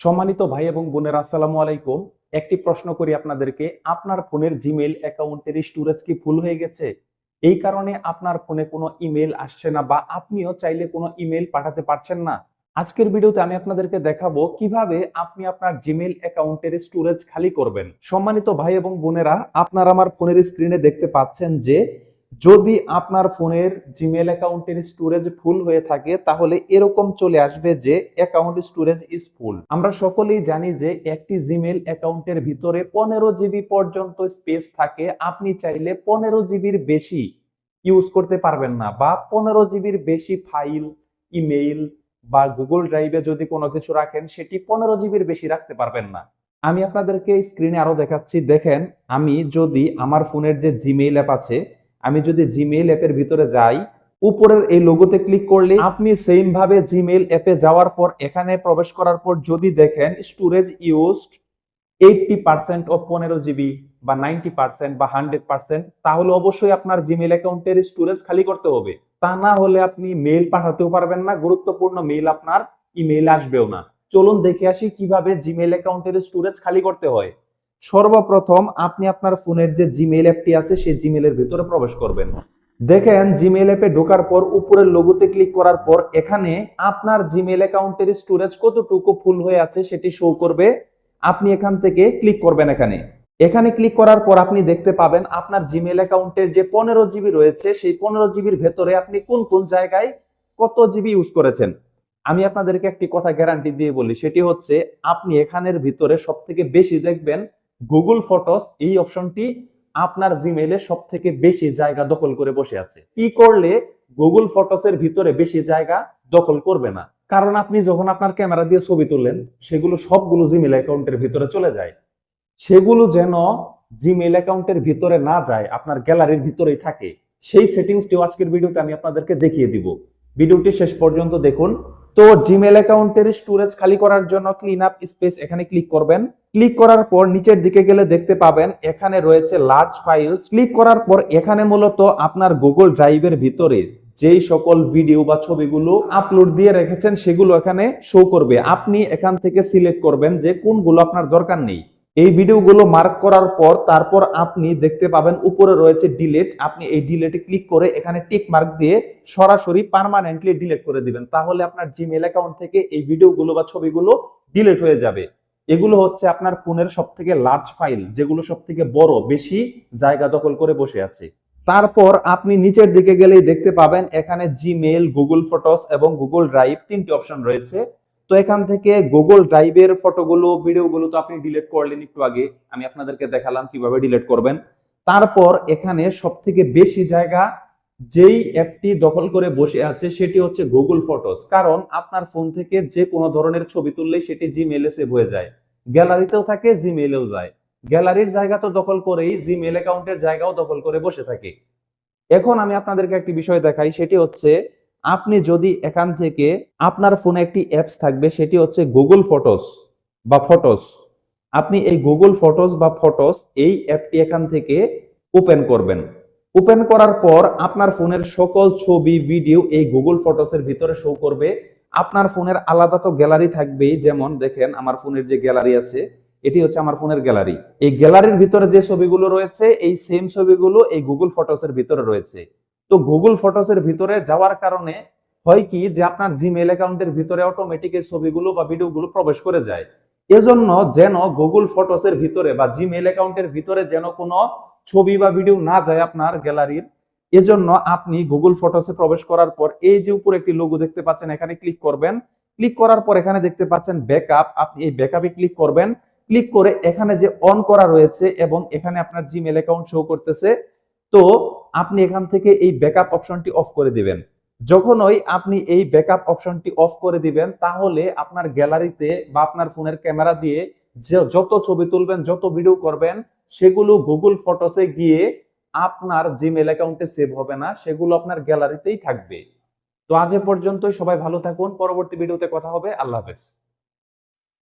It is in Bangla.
সম্মানিত ভাই এবং বোনের, আসসালামু আলাইকুম। একটি প্রশ্ন করি আপনাদেরকে, আপনার ফোনের জিমেল অ্যাকাউন্টের স্টোরেজ কি ফুল হয়ে গেছে? এই কারণে আপনার ফোনে কোনো ইমেল আসছে না বা আপনিও চাইলে কোনো ইমেল পাঠাতে পারছেন না। আজকের ভিডিওতে আমি আপনাদেরকে দেখাবো কীভাবে আপনি আপনার জিমেইল অ্যাকাউন্টের স্টোরেজ খালি করবেন। সম্মানিত ভাই এবং বোনেরা, আপনার আমার ফোনের স্ক্রিনে দেখতে পাচ্ছেন যে যদি আপনার ফোনের জিমেল অ্যাকাউন্টের স্টোরেজ ফুল হয়ে থাকে, তাহলে এরকম চলে আসবে যে অ্যাকাউন্ট স্টোরেজ ইজ ফুল আমরা সকলেই জানি যে একটি জিমেল অ্যাকাউন্টের ভিতরে পনেরো জিবি পর্যন্ত স্পেস থাকে। আপনি চাইলে পনেরো জিবির বেশি ইউজ করতে পারবেন না বা পনেরো জিবির বেশি ফাইল ইমেইল বা গুগল ড্রাইভে যদি কোনো কিছু রাখেন, সেটি পনেরো জিবির বেশি রাখতে পারবেন না। আমি আপনাদেরকে স্ক্রিনে আরও দেখাচ্ছি। দেখেন, আমি যদি আমার ফোনের যে জিমেইল অ্যাপ আছে আমি যদি জিমেইল অ্যাপের ভিতরে যাই, উপরের এই লোগোতে ক্লিক করলে আপনি সেম ভাবে জিমেইল অ্যাপে যাওয়ার পর, এখানে প্রবেশ করার পর যদি দেখেন স্টোরেজ ইউজড এইটটি পার্সেন্ট ও পনেরো জিবি বা নাইনটি পার্সেন্ট বা হান্ড্রেড পার্সেন্ট তাহলে অবশ্যই আপনার জিমেইল অ্যাকাউন্টের স্টোরেজ খালি করতে হবে। তা না হলে আপনি মেইল পাঠাতেও পারবেন না, গুরুত্বপূর্ণ মেইল আপনার ইমেইল আসবেও না। চলুন দেখে আসি কীভাবে জিমেইল অ্যাকাউন্টের স্টোরেজ খালি করতে হয়। সর্বপ্রথম আপনি আপনার ফোনের যে জিমেইল অ্যাপটি আছে, সেই জিমেইলের ভিতরে প্রবেশ করবেন। দেখেন জিমেইল অ্যাপে ঢোকার পর, উপরের লোগোতে ক্লিক করার পর, এখানে আপনার জিমেইল অ্যাকাউন্টের স্টোরেজ কতটুকু ফুল হয়ে আছে সেটি শো করবে। আপনি এখান থেকে ক্লিক করবেন এখানে। এখানে ক্লিক করার পর আপনি দেখতে পাবেন আপনার জিমেইল অ্যাকাউন্টের যে পনেরো জিবি রয়েছে, সেই পনেরো জিবির ভেতরে আপনি কোন কোন জায়গায় কত জিবি ইউজ করেছেন। আমি আপনাদেরকে একটি কথা গ্যারান্টি দিয়ে বলি, সেটি হচ্ছে আপনি এখানের ভিতরে সব থেকে বেশি দেখবেন গুগল ফটোস এই অপশনটি আপনার জিমেইলে সব থেকে বেশি জায়গা দখল করে বসে আছে। কি করলে গুগল ফটোসের ভিতরে বেশি জায়গা দখল করবে না? কারণ আপনি যখন আপনার ক্যামেরা দিয়ে ছবি তুললেন, সেগুলো সবগুলো জিমেইল অ্যাকাউন্টের ভিতরে চলে যায়। সেগুলো যেন জিমেইল অ্যাকাউন্টের ভিতরে না যায়, আপনার গ্যালারির ভিতরেই থাকে। সেই সেটিংসটিও আজকের ভিডিওতে আমি আপনাদেরকে দেখিয়ে দিব। ভিডিওটি শেষ পর্যন্ত দেখুন। তো জিমেল অ্যাকাউন্টের স্টোরেজ খালি করার জন্য ক্লিন আপ স্পেস এখানে ক্লিক করবেন। ক্লিক করার পর নিচের দিকে গেলে দেখতে পাবেন, এখানে রয়েছে লার্জ ফাইলস ক্লিক করার পর এখানে মূলত আপনার গুগল ড্রাইভের ভিতরে যেই সকল ভিডিও বা ছবিগুলো আপলোড দিয়ে রেখেছেন, সেগুলো এখানে শো করবে। আপনি এখান থেকে সিলেক্ট করবেন যে কোনগুলো আপনার দরকার নেই। এই ভিডিওগুলো মার্ক করার পর তারপর আপনি দেখতে পাবেন, উপরে রয়েছে ডিলেট আপনি এই ডিলেটে ক্লিক করে এখানে টিক মার্ক দিয়ে সরাসরি পার্মানেন্টলি ডিলেট করে দিবেন। তাহলে আপনার জিমেল অ্যাকাউন্ট থেকে এই ভিডিওগুলো বা ছবিগুলো ডিলেট হয়ে যাবে। এগুলো হচ্ছে আপনার ফোনের সব থেকে লার্জ ফাইল যেগুলো সব থেকে বড়, বেশি জায়গা দখল করে বসে আছে। তারপর আপনি নিচের দিকে গেলেই দেখতে পাবেন এখানে জিমেল গুগল ফটোস এবং গুগল ড্রাইভ তিনটি অপশন রয়েছে। তো এখান থেকে গুগল ড্রাইভের ফটোগুলো ভিডিওগুলো তো আপনি ডিলিট করলেন একটু আগে, আমি আপনাদেরকে দেখালাম কীভাবে ডিলিট করবেন। তারপর এখানে সব থেকে বেশি জায়গা যেই অ্যাপটি দখল করে বসে আছে সেটি হচ্ছে গুগল ফটোস কারণ আপনার ফোন থেকে যে কোনো ধরনের ছবি তুললেই সেটি জিমেলে সেভ হয়ে যায়। গ্যালারিতেও থাকে জিমেলেও যায়। গ্যালারির জায়গা তো দখল করেই জিমেল অ্যাকাউন্টের জায়গাও দখল করে বসে থাকে। এখন আমি আপনাদেরকে একটি বিষয় দেখাই, সেটি হচ্ছে আপনি যদি এখান থেকে আপনার ফোনে একটি অ্যাপস থাকবে, সেটি হচ্ছে গুগল ফটোস বা ফটোস আপনি এই গুগল ফটোস বা ফটোস এই অ্যাপটি এখান থেকে ওপেন করবেন। ওপেন করার পর আপনার ফোনের সকল ছবি ভিডিও এই গুগল ফটোসের ভিতরে শো করবে। আপনার ফোনের আলাদা তো গ্যালারি থাকবেই। যেমন দেখেন, আমার ফোনের যে গ্যালারি আছে, এটি হচ্ছে আমার ফোনের গ্যালারি এই গ্যালারির ভিতরে যে ছবিগুলো রয়েছে, এই সেম ছবিগুলো এই গুগল ফটোসের ভিতরে রয়েছে। তো গুগল ফটোসের ভিতরে যাওয়ার কারণে হয় কি যে, আপনার জিমেল অ্যাকাউন্টের ভিতরে অটোমেটিক এই ছবিগুলো বা ভিডিওগুলো প্রবেশ করে যায়। এজন্য যেন গুগল ফটোসের ভিতরে বা জিমেল অ্যাকাউন্টের ভিতরে যেন কোনো ছবি বা ভিডিও না যায় আপনার গ্যালারির, এজন্য আপনি গুগল ফটোসে প্রবেশ করার পর এই যে উপরে একটি লোগো দেখতে পাচ্ছেন, এখানে ক্লিক করবেন। ক্লিক করার পর এখানে দেখতে পাচ্ছেন ব্যাকআপ আপনি এই ব্যাকআপে ক্লিক করবেন। ক্লিক করে এখানে যে অন করা রয়েছে এবং এখানে আপনার জিমেল অ্যাকাউন্ট শো করতেছে, তো আপনি এখান থেকে এই ব্যাকআপ অপশনটি অফ করে দিবেন। যখনই আপনি এই ব্যাকআপ অপশনটি অফ করে দিবেন, তাহলে আপনার গ্যালারিতে বা আপনার ফোনের ক্যামেরা দিয়ে যত ছবি তুলবেন, যত ভিডিও করবেন সেগুলো গুগল ফটোসে গিয়ে আপনার জিমেল অ্যাকাউন্টে সেভ হবে না, সেগুলো আপনার গ্যালারিতেই থাকবে। তো আজ এ পর্যন্তই, সবাই ভালো থাকুন, পরবর্তী ভিডিওতে কথা হবে, আল্লাহ হাফেজ।